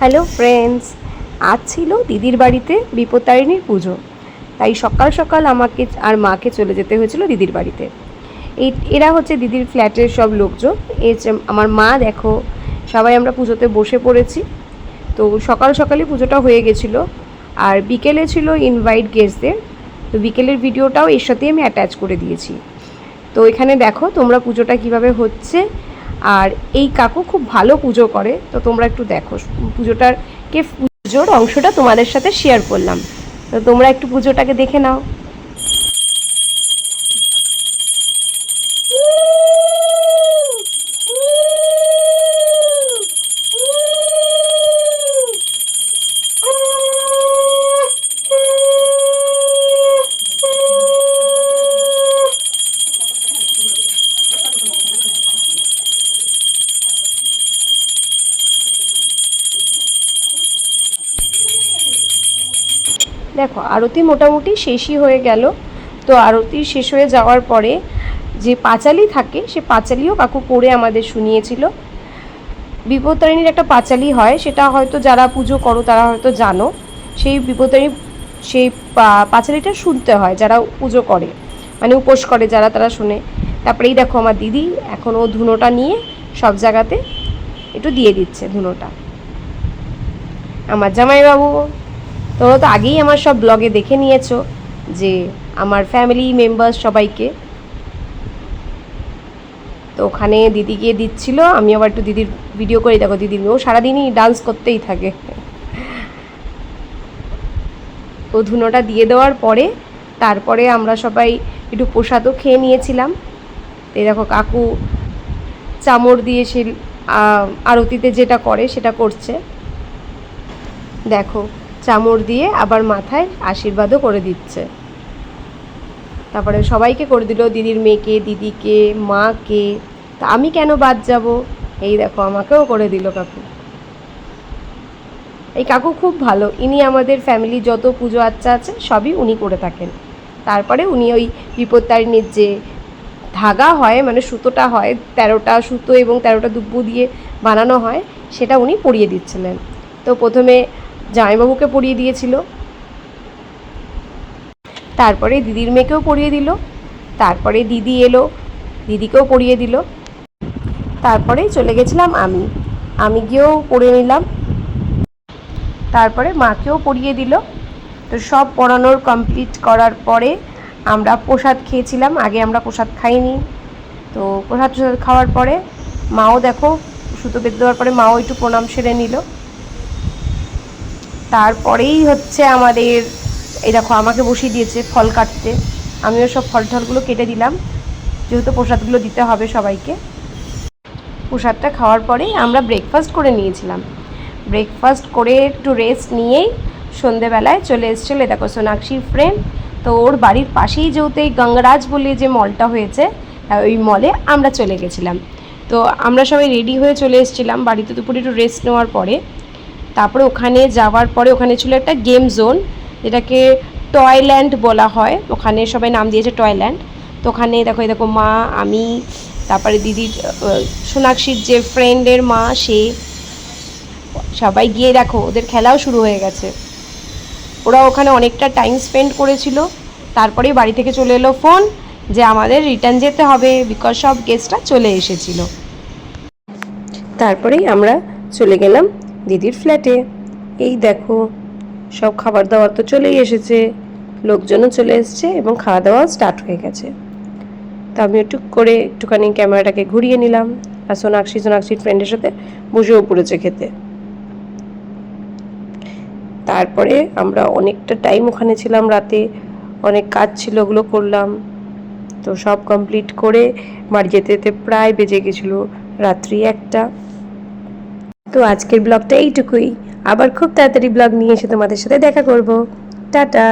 Hello friends আজ ছিল দিদির বাড়িতে বিপত্তারিণীর পুজো। তাই সকাল সকাল আমাকে আর মাকে চলে যেতে হয়েছিল দিদির বাড়িতে। এই, এরা হচ্ছে দিদির ফ্ল্যাটের সব লোকজন। যে আমার মা, দেখো, সবাই আমরা পুজোতে বসে পড়েছি। তো সকাল সকালই পুজোটা হয়ে গেছিল। আর বিকেলে ছিল ইনভাইট গেস্টদের তো বিকেলের ভিডিওটাও এর সাথেই আমি অ্যাটাচ করে দিয়েছি। তো এখানে দেখো তোমরা পুজোটা কীভাবে হচ্ছে। আর এই কাকু খুব ভালো পুজো করে, তো তোমরা একটু দেখো। পুজোটার কে পুজোর অংশটা তোমাদের সাথে শেয়ার করলাম। তো তোমরা একটু পুজোটাকে দেখে নাও। দেখো, আরতি মোটামুটি শেষই হয়ে গেল। তো আরতি শেষ হয়ে যাওয়ার পরে যে পাঁচালি থাকে, সে পাঁচালিও কাকু পড়ে আমাদের শুনিয়েছিল। বিপত্তারিণীর একটা পাঁচালি হয়, সেটা হয়তো যারা পুজো করো তারা হয়তো জানো। সেই বিপত্তারিণী, সেই পাঁচালিটা শুনতে হয় যারা পুজো করে মানে উপোস করে যারা তারা শুনে। তারপরেই দেখো আমার দিদি এখন ও ধুনোটা নিয়ে সব জায়গাতে একটু দিয়ে দিচ্ছে ধুনোটা। আমার জামাইবাবু তোমরা তো আগেই আমার সব ব্লগে দেখে নিয়েছো যে আমার ফ্যামিলি মেম্বার সবাইকে। তো ওখানে দিদি গিয়ে দিচ্ছিল, আমি আবার একটু দিদির ভিডিও করে। দেখো, দিদির ও সারাদিনই ডান্স করতেই থাকে। ও ধুনোটা দিয়ে দেওয়ার পরে, তারপরে আমরা সবাই একটু প্রসাদও খেয়ে নিয়েছিলাম। এই দেখো, কাকু চামড় দিয়ে সে আরতিতে যেটা করে সেটা করছে। দেখো চামড় দিয়ে আবার মাথায় আশীর্বাদও করে দিচ্ছে। তারপরে সবাইকে করে দিল, দিদির মেয়েকে, দিদিকে, মাকে। তা আমি কেন বাদ যাব? এই দেখো, আমাকেও করে দিল কাকু। এই কাকু খুব ভালো। ইনি আমাদের ফ্যামিলি যত পুজো আচ্চা আছে, সবই উনি করে থাকেন। তারপরে উনি ওই বিপত্তারিণীর যে ধাগা হয় মানে সুতোটা হয়, তেরোটা সুতো এবং তেরোটা দুব্বু দিয়ে বানানো হয়, সেটা উনি পরিয়ে দিচ্ছিলেন। তো প্রথমে জামাইবাবুকে পরিয়ে দিয়েছিল। তারপরে দিদির মেয়েকেও পরিয়ে দিল। তারপরে দিদি এলো, দিদিকেও পরিয়ে দিল। তারপরে চলে গেছিলাম আমি। আমি গিয়েও পরে নিলাম। তারপরে মাকেও পরিয়ে দিল। তো সব পড়ানোর কমপ্লিট করার পরে আমরা প্রসাদ খেয়েছিলাম। আগে আমরা প্রসাদ খাইনি। তো প্রসাদ টসাদ খাওয়ার পরে মাও দেখো, সুতো বেঁধে দেওয়ার পরে মাও একটু প্রণাম সেরে নিল। তারপরেই হচ্ছে আমাদের এই দেখো আমাকে বসিয়ে দিয়েছে ফল কাটতে। আমিও সব ফল টলগুলো কেটে দিলাম। যেহেতু প্রসাদগুলো দিতে হবে সবাইকে। প্রসাদটা খাওয়ার পরেই আমরা ব্রেকফাস্ট করে নিয়েছিলাম। ব্রেকফাস্ট করে একটু রেস্ট নিয়েই সন্ধেবেলায় চলে এসেছিল দেখো সোনাক্ষীর ফ্রেন্ড তো ওর বাড়ির পাশেই যেহেতু এই গঙ্গারাজ বলে যে মলটা হয়েছে আহ, ওই মলে আমরা চলে গেছিলাম। তো আমরা সবাই রেডি হয়ে চলে এসেছিলাম। বাড়িতে দুপুরে একটু রেস্ট নেওয়ার পরে তারপরে ওখানে যাওয়ার পরে ওখানে ছিল একটা গেম জোন যেটাকে টয়ল্যান্ড বলা হয়। ওখানে সবাই নাম দিয়েছে টয়ল্যান্ড। তো ওখানে দেখো এই দেখো মা আমি তারপরে আহ, সোনাক্ষীর যে ফ্রেন্ডের মা সে সবাই গিয়ে দেখো ওদের খেলাও শুরু হয়ে গেছে। ওরা ওখানে অনেকটা টাইম স্পেন্ড করেছিল। তারপরে বাড়ি থেকে চলে এলো ফোন যে আমাদের রিটার্ন যেতে হবে বিকজ সব গেস্টরা চলে এসেছিল। তারপরেই আমরা চলে গেলাম দিদির ফ্ল্যাটে। এই দেখো, সব খাবার দাবার তো চলেই এসেছে। লোকজনও চলে এসেছে এবং খাওয়া দাওয়াও স্টার্ট হয়ে গেছে। তো আমি একটু করে একটুখানি ক্যামেরাটাকে ঘুরিয়ে নিলাম আর সোনাক্ষী, সোনাক্ষীর ফ্রেন্ডের সাথে বসেও পড়েছে খেতে। তারপরে আমরা অনেকটা টাইম ওখানে ছিলাম রাতে, অনেক কাজ ছিল, ওগুলো করলাম। তো সব কমপ্লিট করে বাড়ি যেতে যেতে প্রায় বেজে গেছিল রাত্রি একটা। তো আজকের ব্লগটা এইটুকুই। আবার খুব তাড়াতাড়ি ব্লগ নিয়ে এসে তোমাদের সাথে দেখা করব। টাটা।